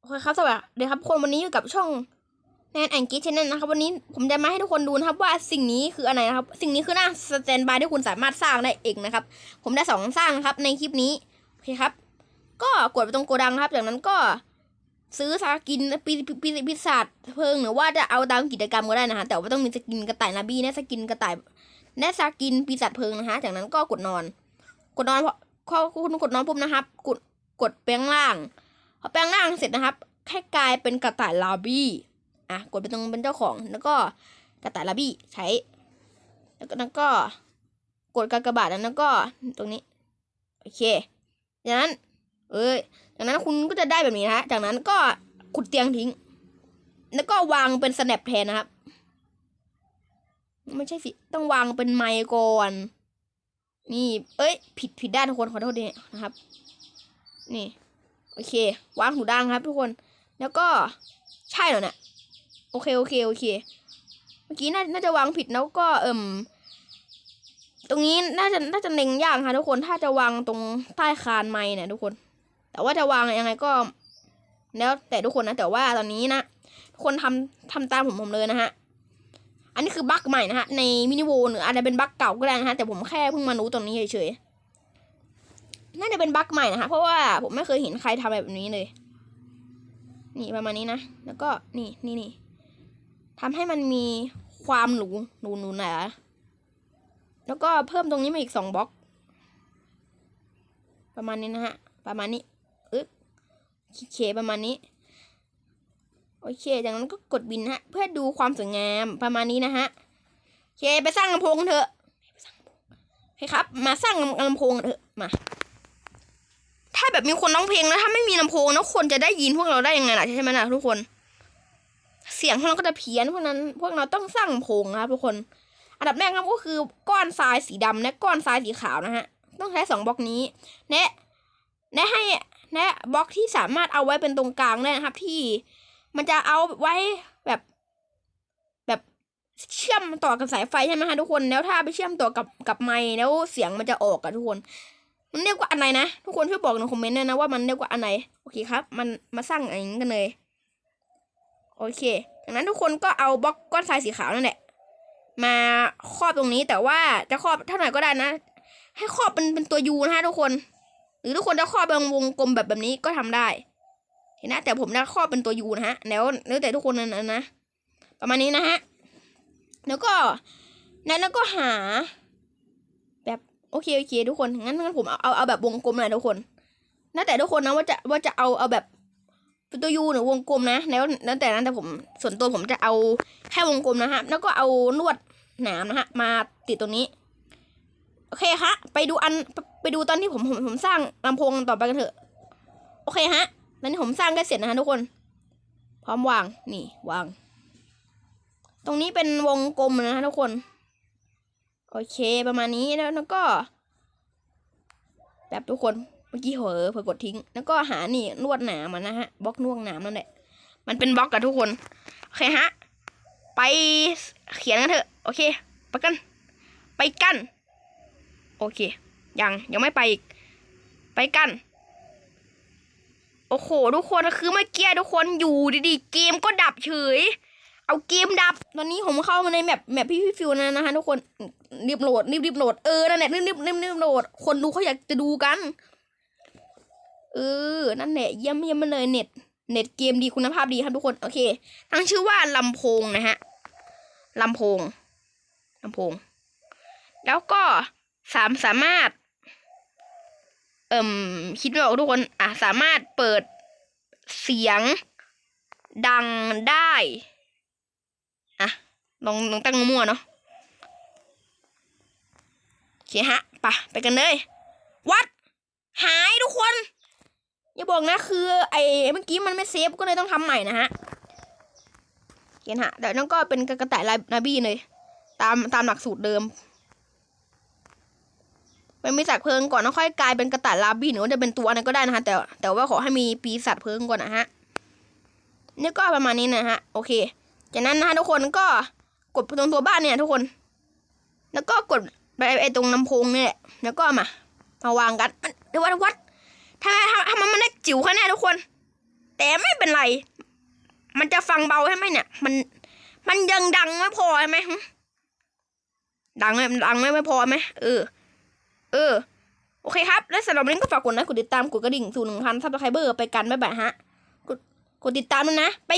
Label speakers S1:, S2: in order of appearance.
S1: โอเคครับสวัสดีครับคนวันนี้อยู่กับช่องแนนแอนกิชแนลนะครับ วันนี้ผมจะมาให้ทุกคนดูนะครับว่าสิ่งนี้คืออะไรนะครับ สิ่งนี้คือหน้าสแตนบายที่คุณสามารถสร้างได้เองนะครับ ผมได้สองสร้างนะครับ ในคลิปนี้โอเคครับ ก็กดไปตรงโกดังครับ จากนั้นก็ซื้อสกินปีปีปีศาจเพลิงหรือว่าจะเอาตามกิจกรรมก็ได้นะฮะแต่ว่าต้องมีสกินกระต่ายนาบี้และสกินกระต่ายและสกินปีศาจเพลิงนะฮะจากนั้นก็กดนอน กดนอนพอคุณกดนอนปุ๊บนะครับ กดกดแปลงล่าง พอแปลงร่างเสร็จนะครับให้กลายเป็นกระต่ายลาบี้อะกดไปตรงเป็นเจ้าของ แล้วก็กระต่ายลาบี้ใช้ แล้วก็แล้วก็กดกากบาทแล้วก็ตรงนี้โอเคจากนั้น เอ้ยจากนั้นคุณก็จะได้แบบนี้นะจากนั้นก็ขุดเตียงทิ้ง แล้วก็วางเป็นสแนปแทนนะครับไม่ใช่สิ ต้องวางเป็นไมค์ก่อน นี่ เอ้ย ผิดผิดด้านทุกคนขอโทษด้วยนะครับ นี่ เค วางหูดังครับทุกคน แล้วก็ใช่เหรอเนี่ย โอเคโอเคโอเค เมื่อกี้น่าน่าจะวางผิดแล้วก็เอิ่มตรงนี้น่าจะน่าจะเล็งยากค่ะทุกคน ถ้าจะวางตรงใต้คานไม้เนี่ยทุกคน แต่ว่าจะวางยังไงก็ แล้วแต่ทุกคนนะ แต่ว่าตอนนี้นะทุกคนทำทำตามผมผมเลยนะฮะ อันนี้คือบั๊กใหม่นะฮะในมินิโวหรืออาจจะเป็นบั๊กเก่าก็ได้นะฮะแต่ผมแค่เพิ่งมารู้ตรงนี้เฉยๆ น่าจะเป็นบั๊กใหม่นะคะ เพราะว่าผมไม่เคยเห็นใครทำแบบนี้เลย นี่ประมาณนี้นะ แล้วก็นี่นี่นี่ทำให้มันมีความหรูหรูหรูหนาแล้วก็เพิ่มตรงนี้มาอีกสองบล็อก ประมาณนี้นะฮะ ประมาณนี้อึ๊บเคประมาณนี้ โอเค จากนั้นก็กดบินฮะ เพื่อดูความสวยงามประมาณนี้นะฮะเคไปสร้างลำโพงกันเถอะไปสร้างลำโพงโอเครับ มาสร้างลำโพงกันเถอะ มา ถ้าแบบมีคนร้องเพลงแล้วถ้าไม่มีลำโพงแล้วคนจะได้ยินพวกเราได้ยังไงล่ะใช่ไหมล่ะทุกคน เสียงพวกเราก็จะเพี้ยนเพราะนั้น พวกเราต้องสร้างลำโพงนะครับทุกคน อันดับแรกครับก็คือก้อนทรายสีดำและก้อนทรายสีขาวนะฮะ ต้องใช้สองบล็อกนี้แนะแนะให้แนะบล็อกที่สามารถเอาไว้เป็นตรงกลางได้นะครับ ที่มันจะเอาไว้แบบแบบเชื่อมต่อกับสายไฟใช่ไหมฮะทุกคนแล้วถ้าไปเชื่อมต่อกับกับไม้แล้วเสียงมันจะออกอะทุกคน มันเรียกว่าอะไรนะ ทุกคนช่วยบอกในคอมเมนต์ด้วยนะว่ามันเรียกว่าอะไรโอเคครับ มันมาสร้างอย่างนี้กันเลย โอเคจากนั้นทุกคนก็เอาบล็อกก้อนทรายสีขาวนั่นแหละ มาครอบตรงนี้แต่ว่าจะครอบเท่าไหร่ก็ได้นะ ให้ครอบเป็นเป็นตัวยูนะฮะทุกคน หรือทุกคนจะครอบเป็นวงกลมแบบแบบนี้ก็ทำได้ เห็นนะ แต่ผมจะครอบเป็นตัวยูนะฮะ แล้วแล้วแต่ทุกคนนั้นนะ ประมาณนี้นะฮะ แล้วก็ นั้นแล้วก็หา โอเคโอเค ทุกคนงั้นงั้นผมเอาเอาเอาแบบวงกลมเลยทุกคนแล้วแต่ทุกคนนะว่าจะว่าจะเอาเอาแบบตัวยูหรือวงกลมนะแล้วแล้วแต่นั้นแต่ผมส่วนตัวผมจะเอาแค่วงกลมนะฮะ แล้วก็เอาลวดหนามนะฮะ มาติดตรงนี้ โอเคฮะ ไปดูอันไปไปดูตอนที่ผมผมผมสร้างลำโพงต่อไปกันเถอะ โอเคฮะตอนนี้ผมสร้างได้เสร็จนะฮะทุกคน พร้อมวางนี่วาง ตรงนี้เป็นวงกลมนะฮะทุกคน โอเคประมาณนี้แล้วแล้วก็ แบบทุกคนเมื่อกี้เหอเผื่อกดทิ้ง แล้วก็หานี่ลวดหนามมันนะฮะบล็อกนวงหนามนั่นแหละมันเป็นบล็อกกับทุกคนโอเคฮะไปเขียนกันเถอะโอเคไปกัน ไปกัน โอเค ยังยังไม่ไปอีก ไปกัน โอ้โห ทุกคนคือเมื่อกี้ทุกคนอยู่ดีๆ เกมก็ดับเฉย เอาเกมดับ ตอนนี้ผมเข้ามาในแมปแมปพี่พี่ฟิวนะนะฮะทุกคนรีบโหลดรีบรีบโหลดเออนั่นแหละรีบรีบรีบรีบโหลด คนดูเขาอยากจะดูกัน เออ นั่นแหละเยี่ยมเยี่ยมมาเลยเน็ต เน็ตเกมดีคุณภาพดีครับทุกคนโอเค ตั้งชื่อว่าลำโพงนะฮะลำโพงลำโพง แล้วก็สามสามารถ เอ่มคิดไม่ออกทุกคน อะสามารถเปิดเสียงดังได้ ลองลองตั้งมั่วเนาะโอเคฮะปะไปกันเลย วัด หายทุกคน อย่าบอกนะคือ ไอ้เมื่อกี้มันไม่เซฟก็เลยต้องทำใหม่นะฮะเขียนฮะเดี๋ยวน้องก็เป็นกระต่ายลายนาบี้เลย ตามตามหลักสูตรเดิมเป็นปีศาจเพลิงก่อนแล้วค่อยกลายเป็นกระต่ายลาบี้หรือว่าจะเป็นตัวอะไรก็ได้นะฮะแต่แต่ว่าขอให้มีปีศาจเพลิงก่อนนะฮะนี่ก็ประมาณนี้นะฮะ โอเค จากนั้นนะฮะทุกคนก็ กดตรงตัวบ้านเนี่ยทุกคน แล้วก็กดไปไอ้ตรงลำโพงเนี่ยแหละแล้วก็มามาวางกันเดี๋ยววัดวัดถ้าถ้าถ้ามันมันได้จิ๋วแค่เนี้ทุกคน แต่ไม่เป็นไร มันจะฟังเบาใช่ไหมเนี่ย มัน มันยังดังไม่พอใช่ไหมดังไหมดังไหมไม่พอไหมเออ เออ โอเคครับ และสำหรับวันนี้ก็ฝากกดไลค์กดติดตามกดกระดิ่งสู่หนึ่งพันซับสไครเบอร์ไปกันบ๊ายบายฮะ กดกดติดตามด้วยนะ ไป